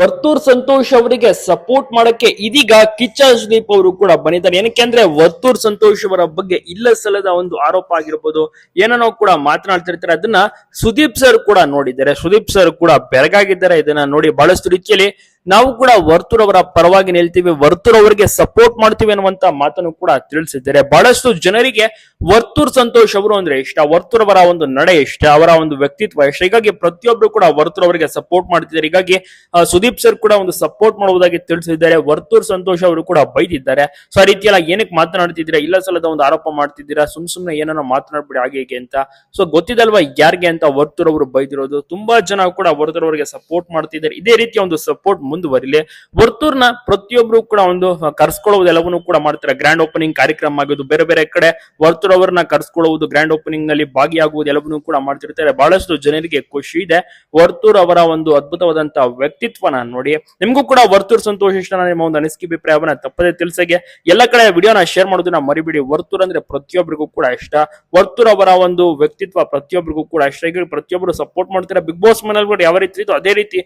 ವರ್ತೂರ್ ಸಂತೋಷ್ ಅವರಿಗೆ ಸಪೋರ್ಟ್ ಮಾಡಕ್ಕೆ ಇದೀಗ ಕಿಚ್ಚ ಸುದೀಪ್ ಅವರು ಕೂಡ ಬಂದಿದ್ದಾರೆ. ಏನಕ್ಕೆ ಅಂದ್ರೆ ವರ್ತೂರ್ ಸಂತೋಷ್ ಅವರ ಬಗ್ಗೆ ಇಲ್ಲ ಸಲ್ಲದ ಒಂದು ಆರೋಪ ಆಗಿರ್ಬೋದು. ಏನನ್ನೋ ಕೂಡ ಮಾತನಾಡ್ತಿರ್ತಾರೆ. ಅದನ್ನ ಸುದೀಪ್ ಸರ್ ಕೂಡ ನೋಡಿದ್ದಾರೆ. ಸುದೀಪ್ ಸರ್ ಕೂಡ ಬೆರಗಾಗಿದ್ದಾರೆ. ಇದನ್ನ ನೋಡಿ ಬಹಳಷ್ಟು ರೀತಿಯಲ್ಲಿ ನಾವು ಕೂಡ ವರ್ತೂರ್ ಅವರ ಪರವಾಗಿ ನಿಲ್ತೀವಿ, ವರ್ತೂರ್ ಅವರಿಗೆ ಸಪೋರ್ಟ್ ಮಾಡ್ತೀವಿ ಅನ್ನುವಂತ ಮಾತನ್ನು ಕೂಡ ತಿಳಿಸಿದ್ದಾರೆ. ಬಹಳಷ್ಟು ಜನರಿಗೆ ವರ್ತೂರ್ ಸಂತೋಷ್ ಅವರು ಅಂದ್ರೆ ಇಷ್ಟ, ವರ್ತೂರ್ ಅವರ ಒಂದು ನಡೆ ಇಷ್ಟ, ಅವರ ಒಂದು ವ್ಯಕ್ತಿತ್ವ ಇಷ್ಟ. ಹೀಗಾಗಿ ಪ್ರತಿಯೊಬ್ರು ಕೂಡ ವರ್ತೂರ್ ಅವರಿಗೆ ಸಪೋರ್ಟ್ ಮಾಡ್ತಿದ್ದಾರೆ. ಹೀಗಾಗಿ ಸುದೀಪ್ ಸರ್ ಕೂಡ ಒಂದು ಸಪೋರ್ಟ್ ಮಾಡುವುದಾಗಿ ತಿಳಿಸಿದ್ದಾರೆ. ವರ್ತೂರ್ ಸಂತೋಷ್ ಅವರು ಕೂಡ ಬೈದಿದ್ದಾರೆ. ಸೊ ಆ ರೀತಿಯಲ್ಲ ಏನಕ್ಕೆ ಮಾತನಾಡ್ತಿದ್ದೀರಾ? ಇಲ್ಲ ಸಲದ ಒಂದು ಆರೋಪ ಮಾಡ್ತಿದ್ದೀರಾ? ಸುಮ್ ಸುಮ್ನೆ ಏನೋ ಮಾತನಾಡ್ಬಿಡಿ ಹಾಗೆ ಹೇಗೆ ಅಂತ. ಸೊ ಗೊತ್ತಿದಲ್ವಾ ಯಾರಿಗೆ ಅಂತ ವರ್ತೂರ್ ಅವರು ಬೈದಿರೋದು? ತುಂಬಾ ಜನ ಕೂಡ ವರ್ತೂರ್ ಅವರಿಗೆ ಸಪೋರ್ಟ್ ಮಾಡ್ತಿದ್ದಾರೆ. ಇದೇ ರೀತಿಯ ಒಂದು ಸಪೋರ್ಟ್ ಮುಂದುವರಿಲಿ. ವರ್ತೂರ್ನ ಪ್ರತಿಯೊಬ್ರು ಕೂಡ ಒಂದು ಆ, ಕರ್ಸ್ಕೊಳ್ಳುವುದೆಲ್ಲವನ್ನೂ ಕೂಡ ಮಾಡ್ತಾರೆ. ಗ್ರ್ಯಾಂಡ್ ಓಪನಿಂಗ್ ಕಾರ್ಯಕ್ರಮ ಆಗೋದು ಬೇರೆ ಬೇರೆ ಕಡೆ ವರ್ತೂರ್ ಅವರನ್ನ ಕರ್ಸ್ಕೊಳ್ಳುವುದು ಗ್ರ್ಯಾಂಡ್ ಓಪನಿಂಗ್ನಲ್ಲಿ ಭಾಗಿಯಾಗುವುದು ಎಲ್ಲವನ್ನೂ ಕೂಡ ಮಾಡ್ತಿರ್ತಾರೆ. ಬಹಳಷ್ಟು ಜನರಿಗೆ ಖುಷಿ ಇದೆ. ವರ್ತೂರ್ ಅವರ ಒಂದು ಅದ್ಭುತವಾದಂತಹ ವ್ಯಕ್ತಿತ್ವನ ನೋಡಿ. ನಿಮ್ಗೂ ಕೂಡ ವರ್ತೂರ್ ಸಂತೋಷ ಇಷ್ಟ. ನಿಮ್ಮ ಒಂದು ಅನಿಸಿಕೆ ಅಭಿಪ್ರಾಯವನ್ನ ತಪ್ಪದೆ ತಿಳಿಸಗೆ ಎಲ್ಲ ಕಡೆ ವಿಡಿಯೋನ ಶೇರ್ ಮಾಡೋದನ್ನ ಮರಿಬಿಡಿ. ವರ್ತೂರ್ ಅಂದ್ರೆ ಪ್ರತಿಯೊಬ್ಬರಿಗೂ ಕೂಡ ಇಷ್ಟ. ವರ್ತೂರ್ ಅವರ ಒಂದು ವ್ಯಕ್ತಿತ್ವ ಪ್ರತಿಯೊಬ್ಬರಿಗೂ ಕೂಡ ಇಷ್ಟ. ಪ್ರತಿಯೊಬ್ಬರು ಸಪೋರ್ಟ್ ಮಾಡ್ತಾರೆ. ಬಿಗ್ ಬಾಸ್ ಮನೆಯಲ್ಲಿ ಕೂಡ ಯಾವ ರೀತಿ ಅದೇ ರೀತಿ